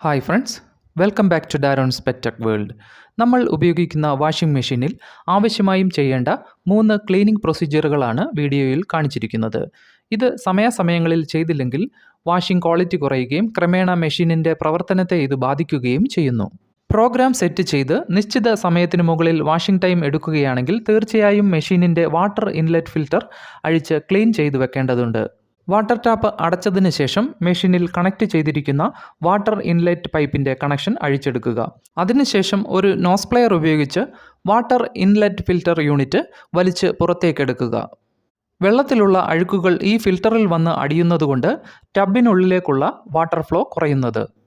Hi friends welcome back to ഡാരോൺസ് പെറ്റക് world നമ്മൾ ഉപയോഗിക്കുന്ന വാഷിംഗ് മെഷീനിൽ ആവശ്യമായും ചെയ്യേണ്ട മൂന്ന് ക്ലീനിംഗ് പ്രൊസീജിയറുകളാണ് വീഡിയോയിൽ കാണിച്ചിരിക്കുന്നത്. ഇത് സമയാസമയങ്ങളിൽ ചെയ്തില്ലെങ്കിൽ വാഷിംഗ് ക്വാളിറ്റി കുറയുകയും ക്രമേണ മെഷീനിന്റെ പ്രവർത്തനത്തെ ഇത് ബാധിക്കുകയും ചെയ്യുന്നു. പ്രോഗ്രാം സെറ്റ് ചെയ്ത് നിശ്ചിത സമയത്തിന് മുകളിൽ വാഷിംഗ് ടൈം എടുക്കുകയാണെങ്കിൽ തീർച്ചയായും മെഷീനിന്റെ വാട്ടർ ഇൻലെറ്റ് ഫിൽറ്റർ അഴിച്ച് ക്ലീൻ ചെയ്തു വെക്കേണ്ടതുണ്ട്. വാട്ടർ ടാപ്പ് അടച്ചതിന് ശേഷം മെഷീനിൽ കണക്ട് ചെയ്തിരിക്കുന്ന വാട്ടർ ഇൻലെറ്റ് പൈപ്പിന്റെ കണക്ഷൻ അഴിച്ചെടുക്കുക. അതിനുശേഷം ഒരു നോസ് പ്ലെയർ ഉപയോഗിച്ച് വാട്ടർ ഇൻലെറ്റ് ഫിൽറ്റർ യൂണിറ്റ് വലിച്ച് പുറത്തേക്കെടുക്കുക. വെള്ളത്തിലുള്ള അഴുക്കുകൾ ഈ ഫിൽറ്ററിൽ വന്ന് അടിയുന്നതുകൊണ്ട് ടബിനുള്ളിലേക്കുള്ള വാട്ടർ ഫ്ലോ കുറയുന്നത്.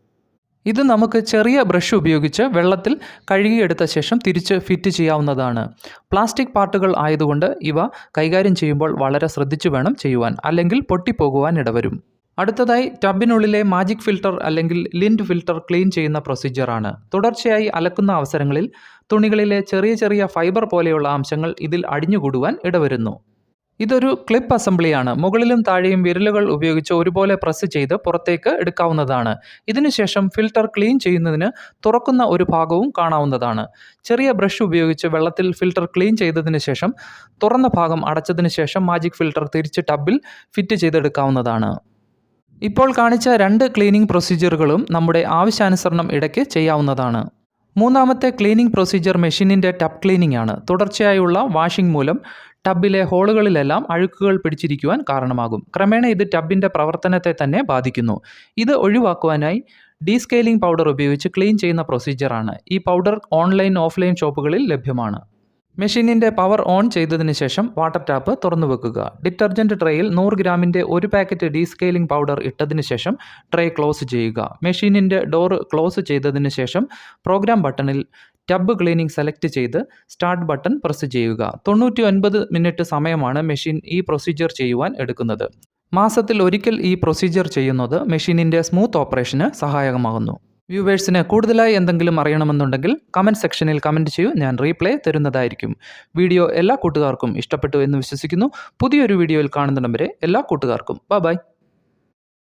ഇത് നമുക്ക് ചെറിയ ബ്രഷ് ഉപയോഗിച്ച് വെള്ളത്തിൽ കഴുകിയെടുത്ത ശേഷം തിരിച്ച് ഫിറ്റ് ചെയ്യാവുന്നതാണ്. പ്ലാസ്റ്റിക് പാർട്ടുകൾ ആയതുകൊണ്ട് ഇവ കൈകാര്യം ചെയ്യുമ്പോൾ വളരെ ശ്രദ്ധിച്ചു വേണം ചെയ്യുവാൻ അല്ലെങ്കിൽ പൊട്ടിപ്പോകുവാൻ ഇടവരും. അടുത്തതായി ടബിനുള്ളിലെ മാജിക് ഫിൽട്ടർ അല്ലെങ്കിൽ ലിൻഡ് ഫിൽട്ടർ ക്ലീൻ ചെയ്യുന്ന പ്രൊസീജിയറാണ് തുടർച്ചയായി അലക്കുന്ന അവസരങ്ങളിൽ തുണികളിലെ ചെറിയ ചെറിയ ഫൈബർ പോലെയുള്ള അംശങ്ങൾ ഇതിൽ അടിഞ്ഞുകൂടുവാൻ ഇടവരുന്നു. ഇതൊരു ക്ലിപ്പ് അസംബ്ലിയാണ് മുകളിലും താഴെയും വിരലുകൾ ഉപയോഗിച്ച് ഒരുപോലെ പ്രസ് ചെയ്ത് പുറത്തേക്ക് എടുക്കാവുന്നതാണ്. ഇതിനുശേഷം ഫിൽട്ടർ ക്ലീൻ ചെയ്യുന്നതിന് തുറക്കുന്ന ഒരു ഭാഗവും കാണാവുന്നതാണ്. ചെറിയ ബ്രഷ് ഉപയോഗിച്ച് വെള്ളത്തിൽ ഫിൽട്ടർ ക്ലീൻ ചെയ്തതിന് ശേഷം തുറന്ന ഭാഗം അടച്ചതിന് ശേഷം മാജിക് ഫിൽട്ടർ തിരിച്ച് ടബിൽ ഫിറ്റ് ചെയ്തെടുക്കാവുന്നതാണ്. ഇപ്പോൾ കാണിച്ച രണ്ട് ക്ലീനിംഗ് പ്രൊസീജിയറുകളും നമ്മുടെ ആവശ്യാനുസരണം ഇടയ്ക്ക് ചെയ്യാവുന്നതാണ്. മൂന്നാമത്തെ ക്ലീനിംഗ് പ്രൊസീജിയർ മെഷീനിന്റെ ടബ് ക്ലീനിംഗ് ആണ്. തുടർച്ചയായുള്ള വാഷിംഗ് മൂലം ടബിലെ ഹോളുകളിലെല്ലാം അഴുക്കുകൾ പിടിച്ചിരിക്കുവാൻ കാരണമാകും. ക്രമേണ ഇത് ടബിന്റെ പ്രവർത്തനത്തെ തന്നെ ബാധിക്കുന്നു. ഇത് ഒഴിവാക്കുവാനായി ഡീസ്കെയിലിംഗ് പൗഡർ ഉപയോഗിച്ച് ക്ലീൻ ചെയ്യുന്ന പ്രൊസീജിയറാണ്. ഈ പൗഡർ ഓൺലൈൻ ഓഫ്ലൈൻ ഷോപ്പുകളിൽ ലഭ്യമാണ്. മെഷീനിന്റെ പവർ ഓൺ ചെയ്തതിന് ശേഷം വാട്ടർ ടാപ്പ് തുറന്നു വെക്കുക. ഡിറ്റർജന്റ് ട്രേയിൽ നൂറ് ഗ്രാമിന്റെ ഒരു പാക്കറ്റ് ഡീസ്കെയിലിംഗ് പൗഡർ ഇട്ടതിന് ശേഷം ട്രേ ക്ലോസ് ചെയ്യുക. മെഷീനിന്റെ ഡോർ ക്ലോസ് ചെയ്തതിന് ശേഷം പ്രോഗ്രാം ബട്ടണിൽ ടബ് ക്ലീനിങ് സെലക്ട് ചെയ്ത് സ്റ്റാർട്ട് ബട്ടൺ പ്രസ് ചെയ്യുക. തൊണ്ണൂറ്റി ഒൻപത് മിനിറ്റ് സമയമാണ് മെഷീൻ ഈ പ്രൊസീജിയർ ചെയ്യുവാൻ എടുക്കുന്നത്. മാസത്തിൽ ഒരിക്കൽ ഈ പ്രൊസീജിയർ ചെയ്യുന്നത് മെഷീനിന്റെ സ്മൂത്ത് ഓപ്പറേഷന് സഹായകമാകുന്നു. വ്യൂവേഴ്സിന് കൂടുതലായി എന്തെങ്കിലും അറിയണമെന്നുണ്ടെങ്കിൽ കമന്റ് സെക്ഷനിൽ കമന്റ് ചെയ്യൂ. ഞാൻ റീപ്ലൈ തരുന്നതായിരിക്കും. വീഡിയോ എല്ലാ കൂട്ടുകാർക്കും ഇഷ്ടപ്പെട്ടു എന്ന് വിശ്വസിക്കുന്നു. പുതിയൊരു വീഡിയോയിൽ കാണുന്നിടം വരെ എല്ലാ കൂട്ടുകാർക്കും. ബൈ.